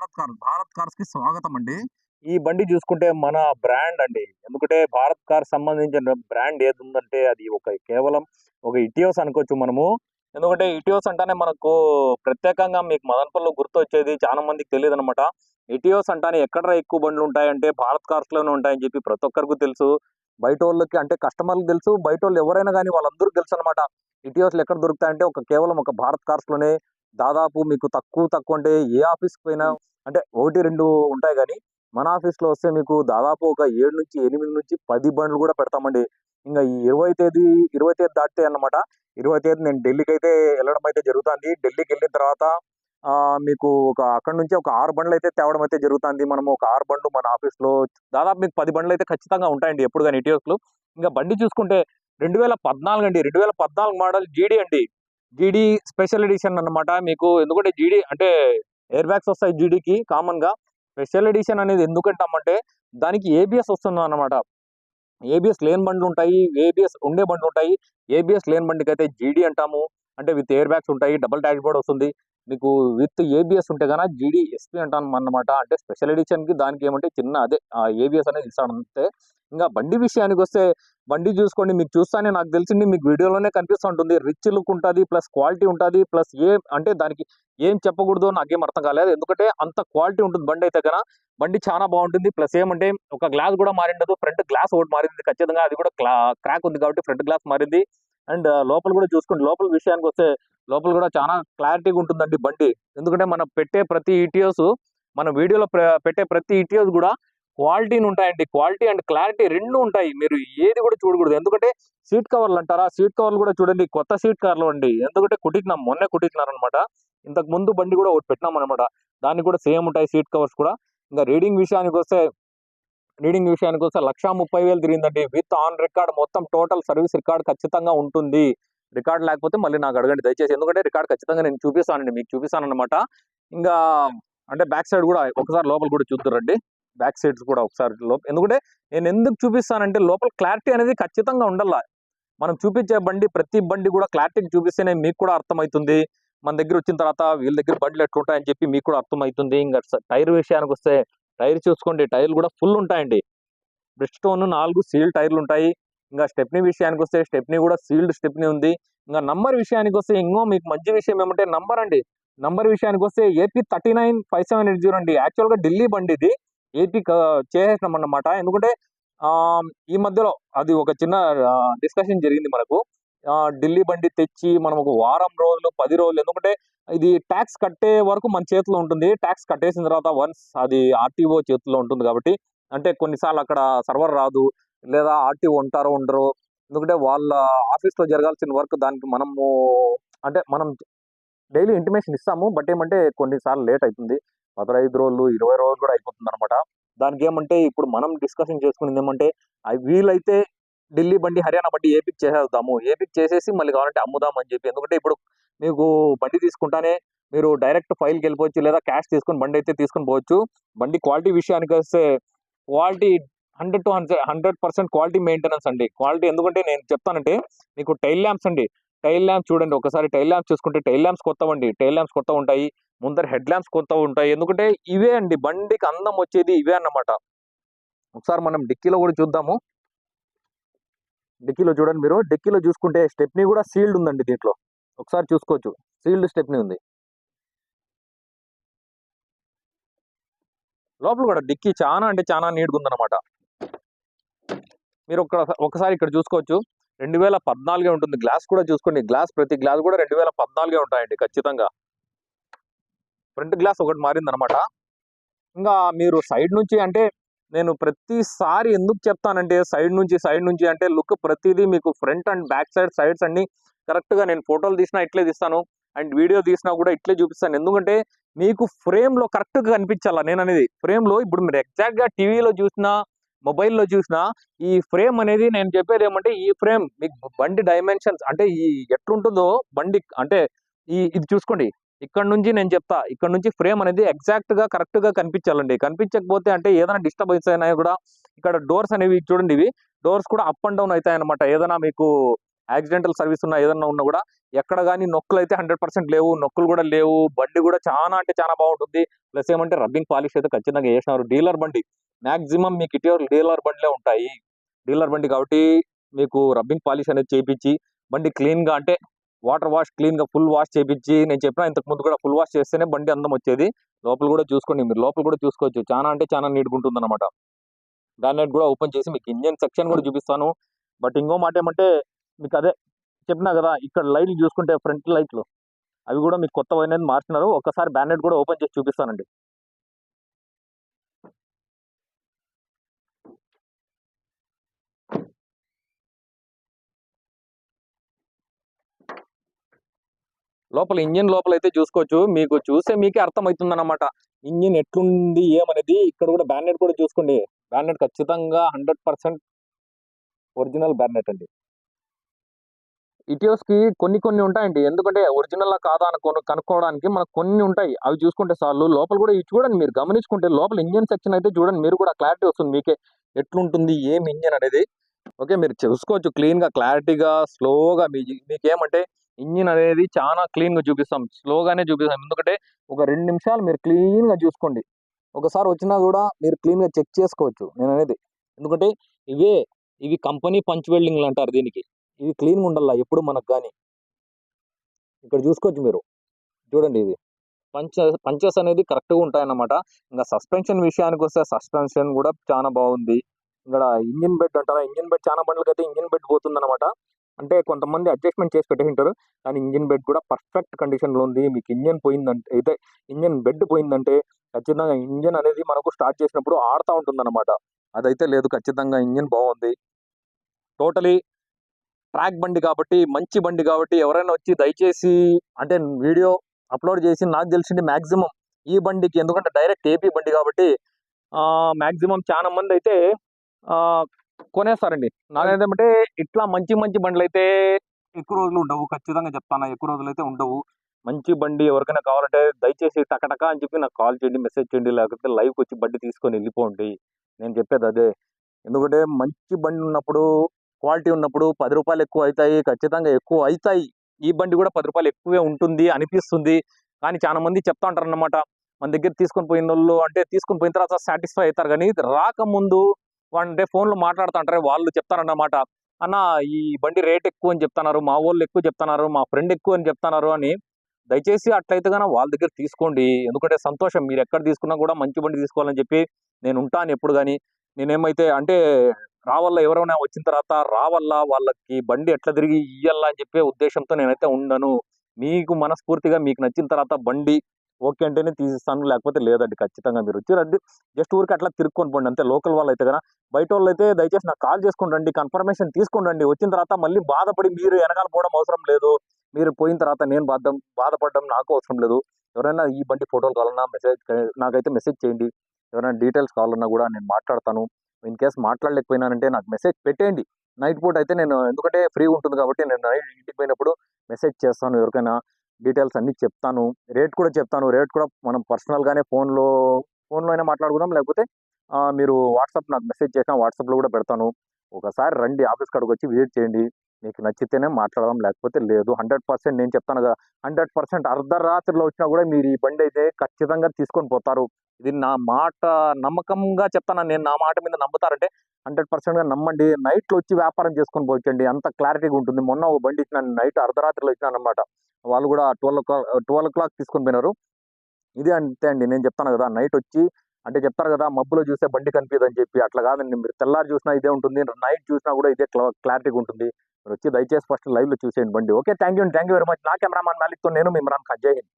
Bharat cars Bharat కార్స్కి స్వాగతం అండి. ఈ బండి చూసుకుంటే మన బ్రాండ్ అండి. ఎందుకంటే భారత్ కార్ సంబంధించిన బ్రాండ్ ఏది ఉందంటే అది ఒక కేవలం ఒక ఇటియోస్ అనుకోవచ్చు మనము. ఎందుకంటే ఇటియోస్ అంటేనే మనకు ప్రత్యేకంగా మీకు మదనపల్లిలో గుర్తు వచ్చేది చాలా మందికి తెలియదు అనమాట ఇటియోస్ అంటానే ఎక్కడ ఎక్కువ బండ్లు ఉంటాయంటే భారత్ కార్స్లోనే ఉంటాయని చెప్పి ప్రతి ఒక్కరికి తెలుసు. బయట వాళ్ళకి అంటే కస్టమర్లకు తెలుసు. బయట వాళ్ళు ఎవరైనా కానీ వాళ్ళందరూ తెలుసు అనమాట ఇటియోస్లు ఎక్కడ దొరుకుతాయంటే ఒక కేవలం ఒక భారత్ కార్స్లోనే దాదాపు మీకు తక్కువ తక్కువ అంటే ఏ ఆఫీస్కి పోయినా అంటే ఒకటి రెండు ఉంటాయి కానీ మన ఆఫీస్లో వస్తే మీకు దాదాపు ఒక ఏడు నుంచి ఎనిమిది నుంచి పది బండ్లు కూడా పెడతామండి. ఇంకా ఈ ఇరవై తేదీ ఇరవై తేదీ దాటితే అన్నమాట. ఇరవై తేదీ నేను ఢిల్లీకి అయితే వెళ్ళడం అయితే జరుగుతుంది. ఢిల్లీకి వెళ్ళిన తర్వాత ఆ, మీకు ఒక అక్కడ నుంచి ఒక ఆరు బండ్లు అయితే తేవడం అయితే జరుగుతుంది. మనము ఒక ఆరు బండ్లు మన ఆఫీస్లో దాదాపు మీకు పది బండ్లు అయితే ఖచ్చితంగా ఉంటాయండి ఎప్పుడు కానీ. ఇటీవస్లు ఇంకా బండి చూసుకుంటే రెండు వేల పద్నాలుగు అండి. రెండు వేల పద్నాలుగు మోడల్ జీడీ అండి. జీడీ స్పెషల్ ఎడిషన్ అన్నమాట. మీకు ఎందుకంటే జీడీ అంటే ఎయిర్ బ్యాగ్స్ వస్తాయి జీడీకి కామన్గా. స్పెషల్ ఎడిషన్ అనేది ఎందుకంటామంటే దానికి ఏబిఎస్ వస్తుంది అనమాట ఏబిఎస్ లేని బండ్లు ఉంటాయి. ఏబిఎస్ ఉండే బండ్లు ఉంటాయి. ఏబిఎస్ లేని బండికి అయితే జీడీ అంటాము. అంటే విత్ ఎయిర్ బ్యాగ్స్ ఉంటాయి. డబల్ డాష్ బోర్డ్ వస్తుంది. మీకు విత్ ఏబిఎస్ ఉంటే కన్నా జీడీ ఎస్పీ అంటాను అన్నమాట. అంటే స్పెషల్ ఎడిషన్కి దానికి ఏమంటే చిన్న అదే ఏబిఎస్ అనేది ఇస్తాను అంతే ఇంకా బండి విషయానికి వస్తే బండి చూసుకోండి మీకు చూస్తానే నాకు తెలిసింది మీకు వీడియోలోనే కనిపిస్తుంటుంది. రిచ్ లుక్ ఉంటుంది ప్లస్ క్వాలిటీ ఉంటుంది ప్లస్ ఏ అంటే దానికి ఏం చెప్పకూడదు నాకేం అర్థం కాలేదు. ఎందుకంటే అంత క్వాలిటీ ఉంటుంది బండి అయితే కన్నా బండి చాలా బాగుంటుంది ప్లస్ ఏమంటే ఒక గ్లాస్ కూడా మారిండదు ఫ్రంట్ గ్లాస్ ఒకటి మారింది. ఖచ్చితంగా అది కూడా క్రాక్ ఉంది కాబట్టి ఫ్రంట్ గ్లాస్ మారింది. అండ్ లోపల కూడా చూసుకోండి లోపల విషయానికి వస్తే లోపల కూడా చాలా క్లారిటీగా ఉంటుందండి బండి. ఎందుకంటే మనం పెట్టే ప్రతి ఇటియోస్ మన వీడియోలో పెట్టే ప్రతి ఇటియోస్ కూడా క్వాలిటీని ఉంటాయండి. క్వాలిటీ అండ్ క్లారిటీ రెండు ఉంటాయి. మీరు ఏది కూడా చూడకూడదు. ఎందుకంటే సీట్ కవర్లు అంటారా? సీట్ కవర్లు కూడా చూడండి. కొత్త సీట్ కవర్లు అండి. ఎందుకంటే కుట్టినాం మొన్నే కుట్టినారనమాట అనమాట ఇంతకు ముందు బండి కూడా ఒకటి పెట్టినాం అనమాట దానికి కూడా సేమ్ ఉంటాయి సీట్ కవర్స్ కూడా. ఇంకా రీడింగ్ విషయానికి వస్తే రీడింగ్ విషయానికి వస్తే లక్షా ముప్పై వేలు తిరిగిందండి. విత్ ఆన్ రికార్డ్ మొత్తం టోటల్ సర్వీస్ రికార్డ్ ఖచ్చితంగా ఉంటుంది. రికార్డ్ లేకపోతే మళ్ళీ నాకు అడగండి. దయచేసి ఎందుకంటే రికార్డ్ ఖచ్చితంగా నేను చూపిస్తానండి. మీకు చూపిస్తాను అనమాట ఇంకా అంటే బ్యాక్ సైడ్ కూడా ఒకసారి లోపల కూడా చూద్దరండి బ్యాక్ సైడ్స్ కూడా ఒకసారి లోపల ఎందుకంటే నేను ఎందుకు చూపిస్తానంటే లోపల క్లారిటీ అనేది ఖచ్చితంగా ఉండాల. మనం చూపించే బండి ప్రతి బండి కూడా క్లారిటీ చూపిస్తేనే మీకు కూడా అర్థమవుతుంది. మన దగ్గర వచ్చిన తర్వాత వీళ్ళ దగ్గర బండ్లు ఎట్లుంటాయని చెప్పి మీకు కూడా అర్థమవుతుంది. ఇంకా టైర్ విషయానికి వస్తే టైర్ చూసుకోండి. టైర్లు కూడా ఫుల్ ఉంటాయండి. బ్రిడ్ స్టోన్ నాలుగు సీల్ టైర్లు ఉంటాయి. ఇంకా స్టెప్ని విషయానికి వస్తే స్టెప్ని కూడా సీల్డ్ స్టెప్ని ఉంది. ఇంకా నంబర్ విషయానికి వస్తే ఇంకో మీకు మంచి విషయం ఏమంటే నంబర్ అండి. నంబర్ విషయానికి వస్తే AP thirty nine five seven eight zero అండి. యాక్చువల్గా ఢిల్లీ బండి ఇది ఏపీ చేసేసినాం అన్నమాట ఎందుకంటే ఈ మధ్యలో అది ఒక చిన్న డిస్కషన్ జరిగింది మనకు. ఢిల్లీ బండి తెచ్చి మనం ఒక వారం రోజులు పది రోజులు ఎందుకంటే ఇది ట్యాక్స్ కట్టే వరకు మన చేతిలో ఉంటుంది. ట్యాక్స్ కట్టేసిన తర్వాత వన్స్ అది ఆర్టీఓ చేతిలో ఉంటుంది కాబట్టి అంటే కొన్నిసార్లు అక్కడ సర్వర్ రాదు. లేదా ఆర్టీఓ ఉంటారో ఉండరు ఎందుకంటే వాళ్ళ ఆఫీస్లో జరగాల్సిన వర్క్ దానికి మనము అంటే మనం డైలీ ఇంటిమేషన్ ఇస్తాము. బట్ ఏమంటే కొన్నిసార్లు లేట్ అవుతుంది పదహైదు రోజులు ఇరవై రోజులు కూడా అయిపోతుంది అనమాట దానికి ఏమంటే ఇప్పుడు మనం డిస్కషన్ చేసుకునేది ఏమంటే వీలైతే ఢిల్లీ బండి హర్యానా బండి ఏపీకి చేసేద్దాము. ఏపీకి చేసేసి మళ్ళీ కావాలంటే అమ్ముదాం అని చెప్పి. ఎందుకంటే ఇప్పుడు మీకు బండి తీసుకుంటానే మీరు డైరెక్ట్ ఫైల్కి వెళ్ళిపోవచ్చు లేదా క్యాష్ తీసుకొని బండి అయితే తీసుకొని పోవచ్చు. బండి క్వాలిటీ విషయానికి వస్తే quality hundred to hundred hundred percent quality maintenance అండి. క్వాలిటీ ఎందుకంటే నేను చెప్తానంటే మీకు టైల్ ల్యాంప్స్ అండి. టైల్ ల్యాంప్స్ చూడండి ఒకసారి టైల్ ల్యాంప్స్ చూసుకుంటే టైల్ ల్యాంప్స్ కొత్తవండి. టైల్ ల్యాంప్స్ కొత్త ఉంటాయి. ముందర హెడ్ ల్యాంప్స్ కొత్త ఉంటాయి. ఎందుకంటే ఇవే అండి బండికి అందం వచ్చేది ఇవే అన్నమాట. ఒకసారి మనం డిక్కీలో కూడా చూద్దాము. డిక్కీలో చూడండి మీరు. డిక్కీలో చూసుకుంటే స్టెప్నీ కూడా సీల్డ్ ఉందండి దీంట్లో. ఒకసారి చూసుకోవచ్చు. సీల్డ్ స్టెప్నీ ఉంది. లోపల కూడా డిక్కీ చాలా అంటే చాలా నీట్గా ఉందన్నమాట. మీరు ఒక ఒకసారి ఇక్కడ చూసుకోవచ్చు. రెండు వేల పద్నాలుగే ఉంటుంది. గ్లాస్ కూడా చూసుకోండి. గ్లాస్ ప్రతి గ్లాస్ కూడా రెండు వేల పద్నాలుగే ఉంటాయండి ఖచ్చితంగా. ఫ్రంట్ గ్లాస్ ఒకటి మారిందనమాట. ఇంకా మీరు సైడ్ నుంచి అంటే నేను ప్రతిసారి ఎందుకు చెప్తానంటే సైడ్ నుంచి సైడ్ నుంచి అంటే లుక్ ప్రతిదీ మీకు front and back side sides అన్ని కరెక్ట్గా నేను ఫోటోలు తీసినా ఇట్లే తీస్తాను. అండ్ వీడియో తీసినా కూడా ఇట్లే చూపిస్తాను. ఎందుకంటే మీకు ఫ్రేమ్లో కరెక్ట్గా కనిపించాలా నేను అనేది ఫ్రేమ్లో ఇప్పుడు మీరు ఎగ్జాక్ట్గా టీవీలో చూసినా మొబైల్లో చూసినా ఈ ఫ్రేమ్ అనేది నేను చెప్పేది ఏమంటే ఈ ఫ్రేమ్ మీకు బండి డైమెన్షన్స్ అంటే ఈ ఎట్లుంటుందో బండి అంటే ఈ ఇది చూసుకోండి. ఇక్కడ నుంచి నేను చెప్తా ఇక్కడ నుంచి ఫ్రేమ్ అనేది ఎగ్జాక్ట్గా కరెక్ట్గా కనిపించాలండి. కనిపించకపోతే అంటే ఏదైనా డిస్టర్బెన్స్ అయినా కూడా ఇక్కడ డోర్స్ అనేవి చూడండి ఇవి డోర్స్ కూడా అప్ అండ్ డౌన్ అవుతాయి అనమాట ఏదైనా మీకు యాక్సిడెంటల్ సర్వీస్ ఉన్న ఏదన్నా ఉన్నా కూడా ఎక్కడ కానీ నొక్కులు అయితే హండ్రెడ్ పర్సెంట్ లేవు నొక్కులు కూడా లేవు బండి కూడా చాలా అంటే చాలా బాగుంటుంది. ప్లస్ ఏమంటే రబ్బింగ్ పాలిష్ అయితే ఖచ్చితంగా వేసినారు డీలర్ బండి మాక్సిమం మీకు ఇటీవల డీలర్ బండిలే ఉంటాయి. డీలర్ బండి కాబట్టి మీకు రబ్బింగ్ పాలిష్ అనేది చేపించి బండి క్లీన్గా అంటే వాటర్ వాష్ క్లీన్గా ఫుల్ వాష్ చేపించి నేను చెప్పిన ఇంతకు ముందు కూడా ఫుల్ వాష్ చేస్తేనే బండి అందం వచ్చేది. లోపల కూడా చూసుకోండి మీరు లోపల కూడా చూసుకోవచ్చు. చాలా అంటే చాలా నీట్గా ఉంటుంది అనమాట దాన్ని కూడా ఓపెన్ చేసి మీకు ఇంజన్ సెక్షన్ కూడా చూపిస్తాను. బట్ ఇంకో మాట ఏమంటే మీకు అదే చెప్పినా కదా ఇక్కడ లైట్లు చూసుకుంటే ఫ్రంట్ లైట్లు. అవి కూడా మీకు కొత్త అనేది మార్చినారు. ఒకసారి బ్యానెట్ కూడా ఓపెన్ చేసి చూపిస్తానండి. లోపల ఇంజిన్ లోపల అయితే చూసుకోవచ్చు. మీకు చూస్తే మీకే అర్థమవుతుంది అనమాట ఇంజిన్ ఎట్లుంది ఏమనేది ఇక్కడ కూడా బ్యానెట్ కూడా చూసుకోండి. బ్యానెట్ ఖచ్చితంగా హండ్రెడ్ పర్సెంట్ ఒరిజినల్ బ్యానెట్ అండి. ఇటియోస్కి కొన్ని కొన్ని ఉంటాయండి. ఎందుకంటే ఒరిజినల్ కాదా అని కనుక్కోవడానికి మనకు కొన్ని ఉంటాయి. అవి చూసుకుంటే చాలు. లోపల కూడా ఇవి చూడండి మీరు గమనించుకుంటే లోపల ఇంజన్ సెక్షన్ అయితే చూడండి మీరు కూడా క్లారిటీ వస్తుంది మీకే. ఎట్లుంటుంది ఏం ఇంజన్ అనేది. ఓకే మీరు చూసుకోవచ్చు క్లీన్గా క్లారిటీగా స్లోగా మీ మీకు ఇంజిన్ అనేది చాలా క్లీన్గా చూపిస్తాం. స్లోగానే చూపిస్తాం. ఎందుకంటే ఒక రెండు నిమిషాలు మీరు క్లీన్గా చూసుకోండి. ఒకసారి వచ్చినా కూడా మీరు క్లీన్గా చెక్ చేసుకోవచ్చు నేను అనేది ఎందుకంటే ఇవే ఇవి కంపెనీ పంచ్ వెల్డింగ్లు అంటారు దీనికి. ఇవి క్లీన్గా ఉండాలా? ఉండాలి ఎప్పుడు మనకు కానీ ఇక్కడ చూసుకోవచ్చు మీరు. చూడండి ఇది. పంచ పంచెస్ అనేది కరెక్ట్గా ఉంటాయన్నమాట. ఇంకా సస్పెన్షన్ విషయానికి వస్తే సస్పెన్షన్ కూడా చాలా బాగుంది. ఇక్కడ ఇంజిన్ బెడ్ అంటారా? ఇంజిన్ బెడ్ చాలా బండ్లకి అయితే ఇంజిన్ బెడ్ పోతుంది అంటే కొంతమంది అడ్జస్ట్మెంట్ చేసి పెట్టేసింటారు కానీ ఇంజిన్ బెడ్ కూడా పర్ఫెక్ట్ కండిషన్లో ఉంది. మీకు ఇంజిన్ పోయిందంటే అయితే ఇంజిన్ బెడ్ పోయిందంటే ఖచ్చితంగా ఇంజిన్ అనేది మనకు స్టార్ట్ చేసినప్పుడు ఆడుతూ ఉంటుంది అనమాట అదైతే లేదు. ఖచ్చితంగా ఇంజిన్ బాగుంది. టోటలీ ట్రాక్ బండి కాబట్టి మంచి బండి కాబట్టి ఎవరైనా వచ్చి దయచేసి అంటే వీడియో అప్లోడ్ చేసి నాకు తెలిసింది మ్యాక్సిమం ఈ బండికి ఎందుకంటే డైరెక్ట్ ఏపీ బండి కాబట్టి మాక్సిమం చాలా మంది అయితే కొనేస్తారండి. నాకేంటంటే ఇట్లా మంచి మంచి బండ్లు అయితే ఎక్కువ రోజులు ఉండవు ఖచ్చితంగా చెప్తాను. ఎక్కువ రోజులు అయితే ఉండవు. మంచి బండి ఎవరికైనా కావాలంటే దయచేసి టకటక అని చెప్పి నాకు కాల్ చేయండి మెసేజ్ చేయండి లేకపోతే లైవ్కి వచ్చి బండి తీసుకొని వెళ్ళిపోండి. నేను చెప్పేది అదే. ఎందుకంటే మంచి బండి ఉన్నప్పుడు క్వాలిటీ ఉన్నప్పుడు పది రూపాయలు ఎక్కువ అవుతాయి ఖచ్చితంగా ఎక్కువ అవుతాయి. ఈ బండి కూడా పది రూపాయలు ఎక్కువే ఉంటుంది అనిపిస్తుంది. కానీ చాలా మంది చెప్తా ఉంటారు అన్నమాట మన దగ్గర తీసుకొని పోయిన వాళ్ళు అంటే తీసుకొని పోయిన తర్వాత సాటిస్ఫై అవుతారు. కానీ రాకముందు అంటే ఫోన్లో మాట్లాడుతుంటారు వాళ్ళు చెప్తారన్నమాట అన్న ఈ బండి రేట్ ఎక్కువ అని చెప్తున్నారు మా వాళ్ళు ఎక్కువ చెప్తున్నారు మా ఫ్రెండ్ ఎక్కువ అని చెప్తున్నారు అని దయచేసి అట్లయితే కానీ వాళ్ళ దగ్గర తీసుకోండి. ఎందుకంటే సంతోషం మీరు ఎక్కడ తీసుకున్నా కూడా మంచి బండి తీసుకోవాలని చెప్పి నేను ఉంటాను ఎప్పుడు కానీ నేనేమైతే అంటే రావల్ల ఎవరైనా వచ్చిన తర్వాత రావల్ల వాళ్ళకి బండి ఎట్లా తిరిగి ఇయ్యాలా అని చెప్పే ఉద్దేశంతో నేనైతే ఉండను. మీకు మనస్ఫూర్తిగా మీకు నచ్చిన తర్వాత బండి ఓకే అంటేనే తీసిస్తాను లేకపోతే లేదండి. ఖచ్చితంగా మీరు వచ్చి రండి. జస్ట్ ఊరికి అట్లా తిరుక్కొని పోండి అంతే. లోకల్ వాళ్ళు అయితే కదా బయట వాళ్ళు అయితే దయచేసి నాకు కాల్ చేసుకుని రండి కన్ఫర్మేషన్ తీసుకుని రండి. వచ్చిన తర్వాత మళ్ళీ బాధపడి మీరు వెనకాల పోవడం అవసరం లేదు. మీరు పోయిన తర్వాత నేను బాధ బాధపడడం నాకు అవసరం లేదు. ఎవరైనా ఈ బండి ఫోటోలు కావాలన్నా మెసేజ్ నాకైతే మెసేజ్ చేయండి. ఎవరైనా డీటెయిల్స్ కావాలన్నా కూడా నేను మాట్లాడతాను. ఇన్ కేస్ మాట్లాడలేకపోయినానంటే నాకు మెసేజ్ పెట్టేయండి. నైట్ పూట అయితే నేను ఎందుకంటే ఫ్రీ ఉంటుంది కాబట్టి నేను నైట్ ఇంటికి పోయినప్పుడు మెసేజ్ చేస్తాను ఎవరికైనా డీటెయిల్స్ అన్నీ చెప్తాను. రేట్ కూడా చెప్తాను. రేట్ కూడా మనం పర్సనల్గానే ఫోన్లో ఫోన్లో అయినా మాట్లాడుకుందాం. లేకపోతే మీరు వాట్సాప్ నాకు మెసేజ్ చేసినా వాట్సాప్లో కూడా పెడతాను. ఒకసారి రండి ఆఫీస్ కాడికి వచ్చి విజిట్ చేయండి. మీకు నచ్చితేనే మాట్లాడదాం లేకపోతే లేదు. హండ్రెడ్ పర్సెంట్ నేను చెప్తాను కదా హండ్రెడ్ పర్సెంట్ అర్ధరాత్రిలో వచ్చినా కూడా మీరు ఈ బండి అయితే ఖచ్చితంగా తీసుకొని పోతారు. ఇది నా మాట నమ్మకంగా చెప్తాను. నేను నా మాట మీద నమ్ముతారంటే హండ్రెడ్ పర్సెంట్గా నమ్మండి. నైట్లో వచ్చి వ్యాపారం చేసుకొని పోవచ్చండి. అంత క్లారిటీగా ఉంటుంది. మొన్న ఒక బండి ఇచ్చిన నైట్ అర్ధరాత్రిలో ఇచ్చినాను అనమాట వాళ్ళు కూడా twelve o twelve o'clock తీసుకొని పోయినారు. ఇదే అంతే అండి. నేను చెప్తాను కదా నైట్ వచ్చి అంటే చెప్తారు కదా మబ్బులో చూస్తే బండి కనిపిదని చెప్పి. అట్లా కాదండి మీరు తెల్లారి చూసినా ఇదే ఉంటుంది నైట్ చూసినా కూడా ఇదే క్లారిటీగా ఉంటుంది. మీరు వచ్చి దయచేసి ఫస్ట్ లైవ్లో చూసేయండి బండి. Okay thank you thank you very much. నా కెమెరామాన్ మాలిక్తో నేను మిమ్మల్ని జై హింద్.